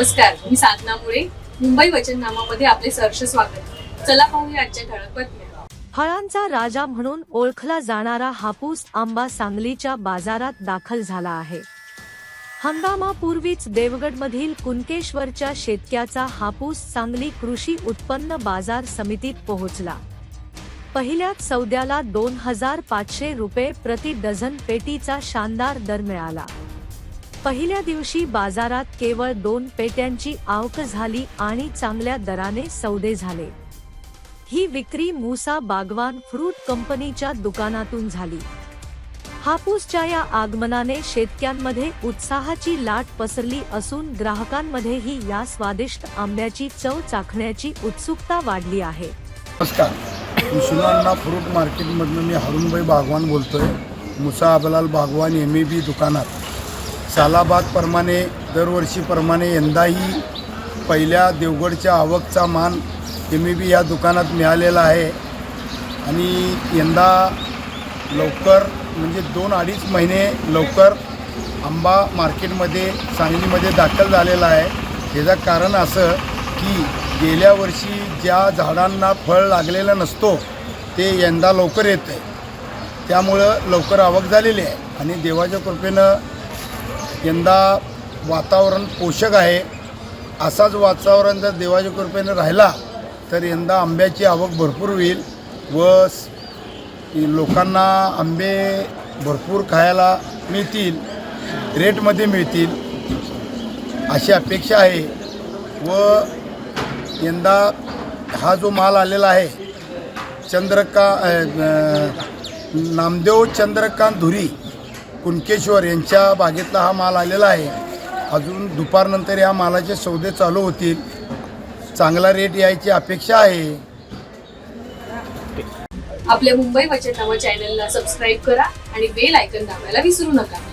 नमस्कार मी साधना मुळे. मुंबई वचननामामध्ये आपले सहर्ष स्वागत. चला पाहूया आजच्या ठळक बातम्या. फळांचा राजा म्हणून ओळखला जाणारा हापूस आंबा सांगलीच्या बाजारात दाखल झाला आहे. हंगामापूर्वीच देवगडमधील कुणकेश्वरच्या शेतक्याचा हापूस सांगली कृषी उत्पन्न बाजार समितीत पोहोचला. पहिल्याच सौद्याला दोन हजार पाचशे रुपये प्रति डझन पेटीचा शानदार दर मिळाला. पहिल्या दिवशी बाजारात केवळ दोन पेट्यांची आवक झाली आणि चांगल्या दराने सौदे झाले. ही विक्री मूसा बागवान फ्रूट कंपनीच्या दुकानातून झाली. हापूसच्या या आगमनाने शेतक्यांमध्ये उत्साहाची लाट पसरली असून ग्राहकांमध्येही या स्वादिष्ट आंब्याची चव चाखण्याची उत्सुकता वाढली आहे. नमस्कार. मुसुलांना फ्रूट मार्केटमधून मी हरुणभाई बागवान बोलतोय. Musa Ablal Bagwan M A B दुकानात. सालाबादप्रमाणे दरवर्षीप्रमाणे यंदाही पहिल्या देवगडच्या आवकचा मान एम ए बी या दुकानात मिळालेला आहे. आणि यंदा लवकर म्हणजे दोन अडीच महिने लवकर आंबा मार्केटमध्ये सांगलीमध्ये दाखल झालेला आहे. त्याचं कारण असं की गेल्या वर्षी ज्या झाडांना फळ लागलेलं नसतो ते यंदा लवकर येतं आहे त्यामुळं लवकर आवक झालेली आहे. आणि देवाच्या कृपेनं यंदा वातावरण पोषक आहे. असाच वातावरण जर देवाच्या कृपेनं राहिला तर यंदा आंब्याची आवक भरपूर होईल व लोकांना आंबे भरपूर खायला मिळतील रेटमध्ये मिळतील अशी अपेक्षा आहे व यंदा हा जो माल आलेला आहे चंद्रका नामदेव चंद्रकांत धुरी कुणकेश्वर यांच्या बागेतला हा माल आलेला आहे. अजून दुपारनंतर या मालाचे सौदे चालू होतील. चांगला रेट यायची अपेक्षा आहे. आपल्या मुंबई वचन नावा चॅनलला सबस्क्राईब करा आणि बेल आयकन दाबायला विसरू नका.